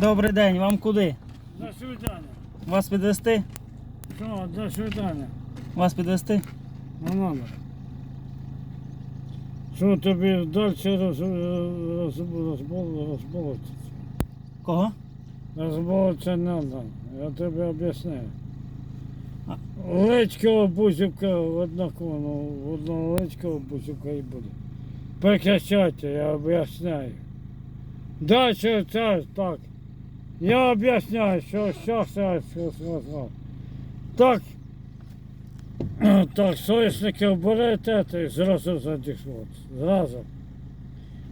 Добрий день, вам куди? До свидання. Вас підвести? Що, до свидання. Вас підвести? Не надо. Що тобі далі роз, роз, розбол, розболотися? Кого? Розболотися не треба. Я тобі об'ясняю. А- Лечкова бузівка однаково, ну, в одного лечкова бузівка і буде. Прекращайте, я об'ясняю. Дальше це так. Я об'ясняю, що зараз сказав. Так, так, союзників берете й зразу задішло. Зразу.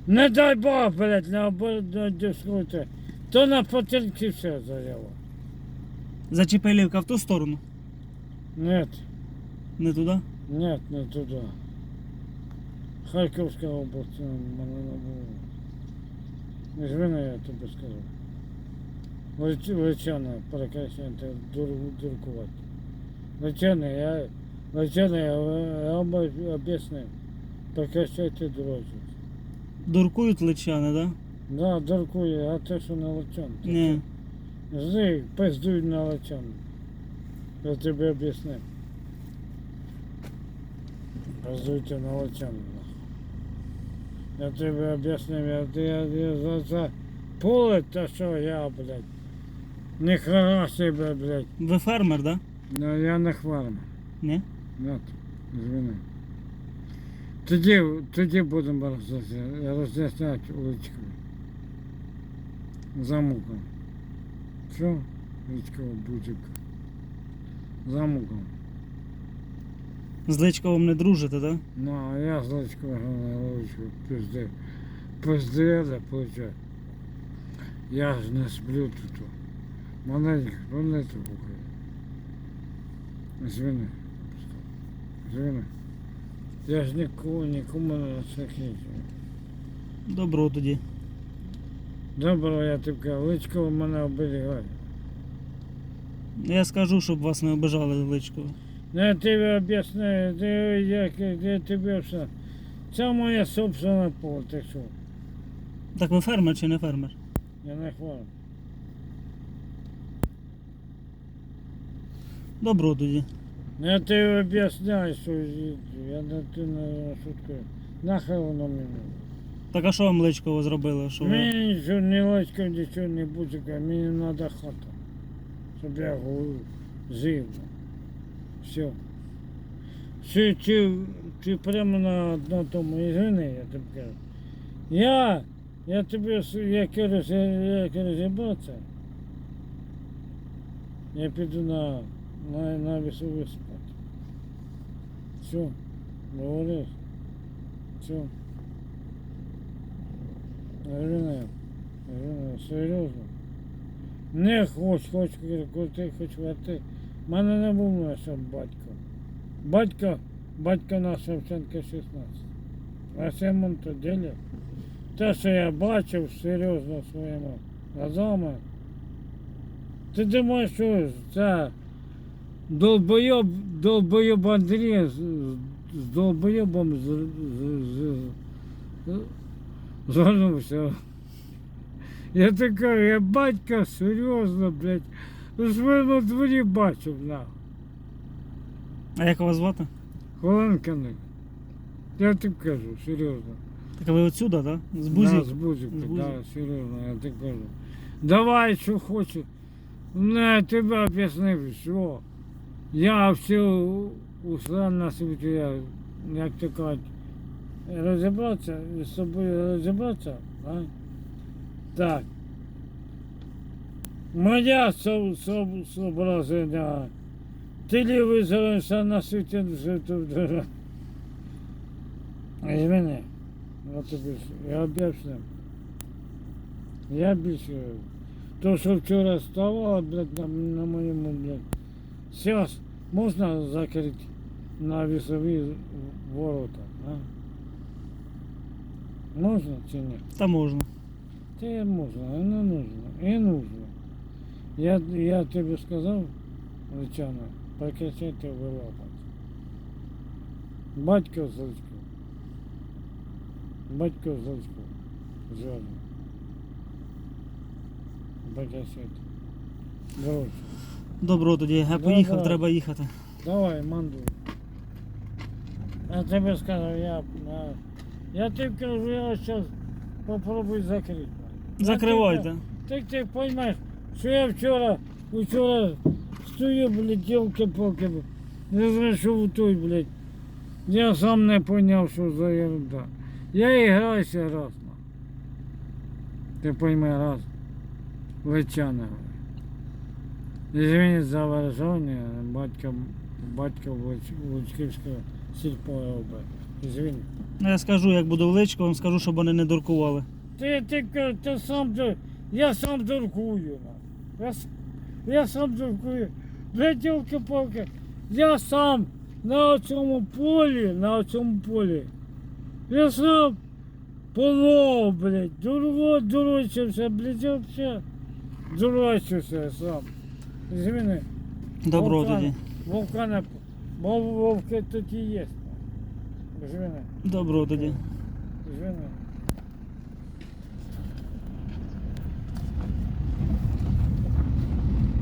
Не дай Бог, блядь, не обдискуйте. То на потилки все заява. Зачепилівка в ту сторону? Нет, Не туди? нет, не туди. Харківська область е, мене не було. Не я тобі скажу. Леч- Личане, прекращайте дур, дуркувати. Личане, я, Личане, я, я вам об'яснив. Прекращайте дурочити. Дуркують личани, да? Да, дуркує, а те, що на личан. Ні. Зли, пиздуй на личан. Я тобі об'яснив. Пиздуйте на личан. Я тобі об'яснив, я, я, я за це поле, та що я, блядь. Не себе, блядь. Ви фермер, да? Ну, я не хварма. Ні? Нет, звини. Тоді, тоді будемо роз'ясняти, уличкою. Замуком. Що? Уличкова будівка. Замуком. З Личковим не дружите, да? Ну, а я з Личкова на уличку пизди. Пиздили, получай. Я ж не сплю тут. Маленько, маленько бухаю. Звини. Звини. Я ж нікого, нікому не насахнічую. Добро тоді. Доброго, я тобі кажу, Личкова мене оберігає. Я скажу, щоб вас не обижали Личково. Ну, Я тобі об'ясняю, ти, як, я тобі все. Це моє собственне поле, ти що? Так ви фермер чи не фермер? Я не хворий. Добро тоді. Ну, Я тобі об'ясняю, що я не ти не шуткую. Нахай воно мені. Так а що вам Личково зробило? Що ви... Мені нічого не ласка, нічого не буде, мені треба хата. Щоб я гу- жив. Все. Чи, чи, чи прямо на одному тому ізгини, я тобі кажу. Я, я тобі, як розібратися, я піду на, на, на весовий спати. Все, говориш? Все. Ірина, Ірина, серйозно. Не хоч, хоч, крути, хоч верти. Мене не був наше батько. Батько, батько на Шевченка 16. А Симон то ділі. Те, що я бачив серйозно своїми глазами. Ти думаєш, що це долбойоб, долбойоб Андрій з, з- з долбойобом з, з, з, з, звернувся. Я така, я батька серйозно, блядь. Ну ж ви на дворі бачив, на. А як вас звати? Хованканик. Я тобі кажу, серйозно. Так а ви отсюда, да? З Да, Бузів? з Бузівки, З да, Бузів. серйозно, я тобі кажу. Давай, що хочеш. Не, я тебе об'яснив, що. Я все усе на світі, я, як то кажуть, розібратися, з собою розібратися, а? Так. Моя со- со- соображення. Телевізор все на світі все тут. Извини. Вот тобі ж, я об'яснив. Я більше. То, що вчора ставало, блядь, на, на моєму, блядь. Зараз можна закрити на вісові ворота, а? Можна чи ні? Та можна. Це можна, а не нужно. І нужно. Я, я тобі сказав, Личана, прекращайте вилапати. Батько з Личком. Батько з Личком. Жодно. покосити. Друже. Добро тоді, я Да, поїхав, да. треба їхати. Давай, манду. Я тебе скажу, я, я, я тебе кажу, я зараз попробую закрити. Закривайте. Так ти поймеш, що я вчора, вчора стою, блядь, тілки-поки, не знайшов той, блядь. Я сам не поняв, що за ерунда. Я і граюся раз. на. Ти пойми раз. Личана. Извини за выражение, батька, батька Луч- Лучківського сільпо ОБ. Извини. Ну, Я скажу, як буду в Личковому, скажу, щоб вони не дуркували. Ти, ти, ти сам, я сам дуркую. Я, я сам дуркую. Блядь, палки я сам на цьому полі, на цьому полі, я сам полов, блядь, дурво, дурочився, блядь, я вообще дурачився сам. Извини. Добро Вовка- тоді. Вовка не... Мов вовки тут і є. Извини, Добро тоді. извини.